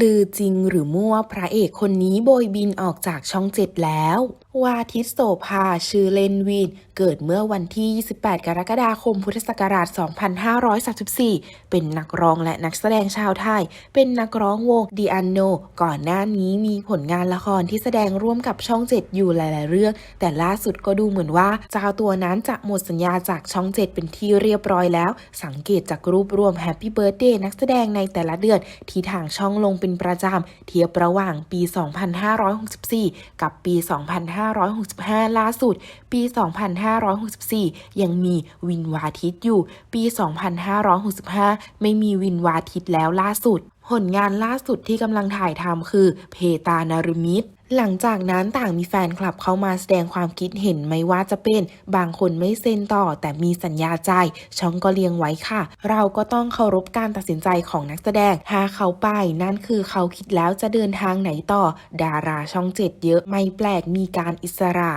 ลือจริงหรือมั่วพระเอกคนนี้โบยบินออกจากช่องเจ็ดแล้ว วาทิตโสภาชื่อเลนวีนเกิดเมื่อวันที่ 28 กรกฎาคม พุทธศักราช 2534 เป็นนักร้องและนักแสดงชาวไทย เป็นนักร้องวงดีอันโน ก่อนหน้านี้มีผลงานละครที่แสดงร่วมกับช่องเจ็ดอยู่หลาย ๆ เรื่อง แต่ล่าสุดก็ดูเหมือนว่าเจ้าตัวนั้นจะหมดสัญญาจากช่องเจ็ดเป็นที่เรียบร้อยแล้ว สังเกตจากรูปรวมแฮปปี้เบิร์ a เดย์นักแสดงในแต่ละเดือนที่ทางช่องลงเป็นประจำเทียบระหว่างปี 2564 กับปี 2565 ล่าสุด ปี 2564 ยังมีวินวาทิตอยู่ ปี 2565 ไม่มีวินวาทิตแล้วล่าสุด ผลงานล่าสุดที่กำลังถ่ายทำคือเพตานารมิตหลังจากนั้นต่างมีแฟนคลับเข้ามาแสดงความคิดเห็นไม่ว่าจะเป็นบางคนไม่เซ็นต่อแต่มีสัญญาใจ ช่องก็เลี้ยงไว้ค่ะ เราก็ต้องเคารพการตัดสินใจของนักแสดงถ้าเขาไป นั่นคือเขาคิดแล้วจะเดินทางไหนต่อ ดาราช่องเจ็ดเยอะไม่แปลกมีการอิสระ